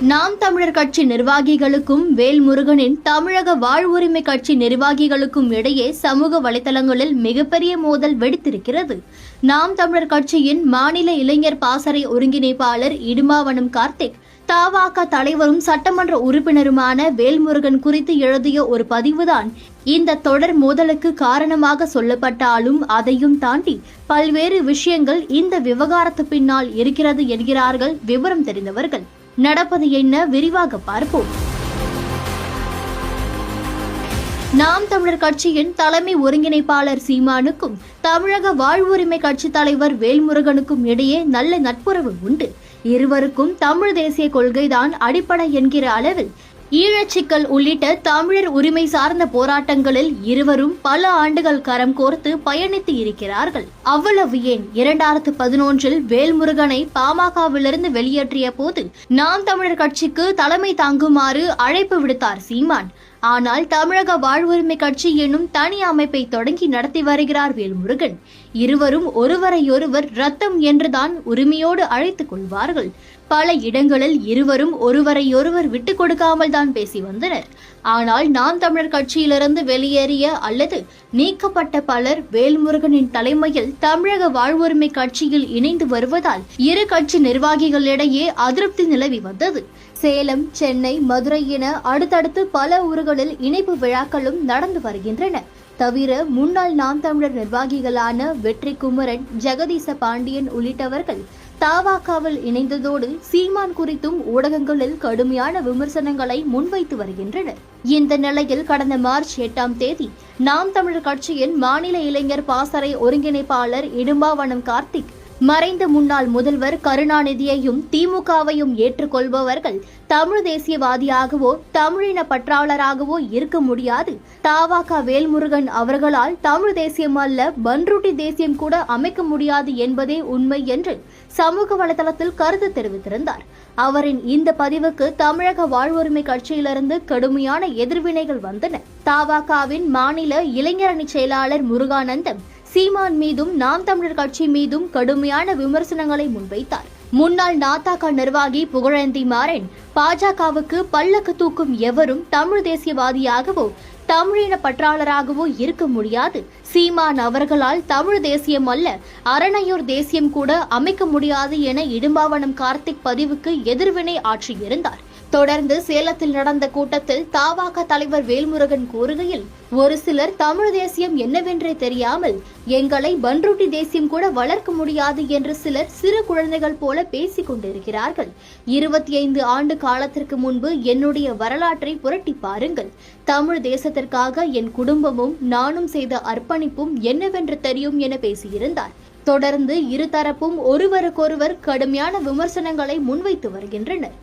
நாம் தமிழர் கட்சி நிர்வாகிகளுக்கும் வேல்முருகனின் தமிழக வாழ்வுரிமை கட்சி நிர்வாகிகளுக்கும் இடையே சமூக வலைதளங்களில் மிகப்பெரிய மோதல் வெடித்திருக்கிறது. நாம் தமிழர் கட்சியின் மாநில இளைஞர் பாசறை ஒருங்கிணைப்பாளர் இடுமாவனம் கார்த்திக் தாவாக தலைவரும் சட்டமன்ற உறுப்பினருமான வேல்முருகன் குறித்து எழுதிய ஒரு பதிவுதான் இந்த தொடர் மோதலுக்கு காரணமாக சொல்லப்பட்டாலும் அதையும் தாண்டி பல்வேறு விஷயங்கள் இந்த விவகாரத்து பின்னால் இருக்கிறது என்கிறார்கள் விவரம் தெரிந்தவர்கள். நடப்பது என்ன விரிவாக பார்ப்போம். நாம் தமிழர் கட்சியின் தலைமை ஒருங்கிணைப்பாளர் சீமானுக்கும் தமிழக வாழ்வுரிமை கட்சி தலைவர் வேல்முருகனுக்கும் இடையே நல்ல நட்புறவு உண்டு. இருவருக்கும் தமிழ் தேசிய கொள்கைதான் அடிப்படை என்கிற அளவில் ஈழச்சிக்கல் உள்ளிட்ட தமிழர் உரிமை சார்ந்த போராட்டங்களில் இருவரும் பல ஆண்டுகள் கரம் கோர்த்து பயணித்து இருக்கிறார்கள். அவ்வளவு ஏன்? இரண்டாயிரத்து பதினொன்றில் வேல்முருகனை பாமகவிலிருந்து வெளியேற்றிய போது நாம் தமிழர் கட்சிக்கு தலைமை தாங்குமாறு அழைப்பு விடுத்தார் சீமான். ஆனால் தமிழக வாழ்வுரிமை கட்சி என்னும் தனி அமைப்பை தொடங்கி நடத்தி வருகிறார் வேல்முருகன். இருவரும் ஒருவரையொருவர் ரத்தம் என்றுதான் உரிமையோடு அழைத்துக் கொள்வார்கள். பல இடங்களில் இருவரும் ஒருவரையொருவர் விட்டுக் கொடுக்காமல் தான் பேசி வந்தனர். ஆனால் நாம் தமிழர் கட்சியிலிருந்து வெளியேறிய அல்லது நீக்கப்பட்ட பலர் வேல்முருகனின் தலைமையில் தமிழக வாழ்வுரிமை கட்சியில் இணைந்து வருவதால் இரு கட்சி நிர்வாகிகளிடையே அதிருப்தி நிலவி வந்தது. சேலம் சென்னை மதுரை என அடுத்தடுத்து பல ஊர்களில் இணைப்பு விழாக்களும் நடந்து வருகின்றன. தவிர முன்னாள் நாம் தமிழர் நிர்வாகிகளான வெற்றி குமரன் ஜெகதீச பாண்டியன் உள்ளிட்டவர்கள் தாவாக்காவில் இணைந்ததோடு சீமான் குறித்தும் ஊடகங்களில் கடுமையான விமர்சனங்களை முன்வைத்து வருகின்றனர். இந்த நிலையில் கடந்த மார்ச் எட்டாம் தேதி நாம் தமிழர் கட்சியின் மாநில இளைஞர் பாசறை ஒருங்கிணைப்பாளர் இடும்பாவனம் கார்த்திக் மறைந்த முன்னாள் முதல்வர் கருணாநிதியையும் திமுகவையும் ஏற்றுக்கொள்பவர்கள் தமிழ் தேசியவாதியாகவோ தமிழின பற்றாளராகவோ இருக்க முடியாது. தாவாக வேல்முருகன் அவர்களால் தமிழ் தேசியம் அல்ல பன்ருட்டி தேசியம் கூட அமைக்க முடியாது என்பதே உண்மை என்று சமூக வலைதளத்தில் கருத்து தெரிவித்திருந்தார். அவரின் இந்த பதிவுக்கு தமிழக வாழ்வுரிமை கட்சியிலிருந்து கடுமையான எதிர்வினைகள் வந்தன. தாவாகாவின் மாநில இளைஞரணி செயலாளர் முருகானந்தம் சீமான் மீதும் நாம் தமிழர் கட்சி மீதும் கடுமையான விமர்சனங்களை முன்வைத்தார். முன்னாள் நாத்தாக்கா நிர்வாகி புகழேந்தி மாறன் பாஜகவுக்கு பல்லக்கு தூக்கும் எவரும் தமிழ் தேசியவாதியாகவோ தமிழின பற்றாளராகவோ இருக்க முடியாது. சீமான் அவர்களால் தமிழ் தேசியம் அல்ல அரணையூர் தேசியம் கூட அமைக்க முடியாது என இடும்பாவனம் கார்த்திக் பதிவுக்கு எதிர்வினை ஆற்றியிருந்தார். தொடர்ந்து சேலத்தில் நடந்த கூட்டத்தில் தாவாக தலைவர் வேல்முருகன் கூறுகையில் ஒரு சிலர் தமிழ் தேசியம் என்னவென்றே தெரியாமல் எங்களை பன்ருட்டி தேசியம் கூட வளர்க்க முடியாது என்று சிலர் சிறு குழந்தைகள் போல பேசிக் கொண்டிருக்கிறார்கள். இருபத்தி ஐந்து ஆண்டு காலத்திற்கு முன்பு என்னுடைய வரலாற்றை புரட்டி பாருங்கள். தமிழ் தேசத்திற்காக என் குடும்பமும் நானும் செய்த அர்ப்பணிப்பும் என்னவென்று தெரியும் என பேசியிருந்தார். தொடர்ந்து இருதரப்பும் ஒருவருக்கொருவர் கடுமையான விமர்சனங்களை முன்வைத்து வருகின்றனர்.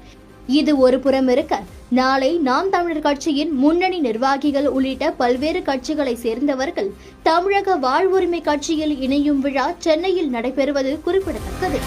இது ஒரு புறம் இருக்க. நாளை நாம் தமிழர் கட்சியின் முன்னணி நிர்வாகிகள் உள்ளிட்ட பல்வேறு கட்சிகளை சேர்ந்தவர்கள் தமிழக வாழ்வுரிமை கட்சியில் இணையும் விழா சென்னையில் நடைபெறுவது குறிப்பிடத்தக்கது.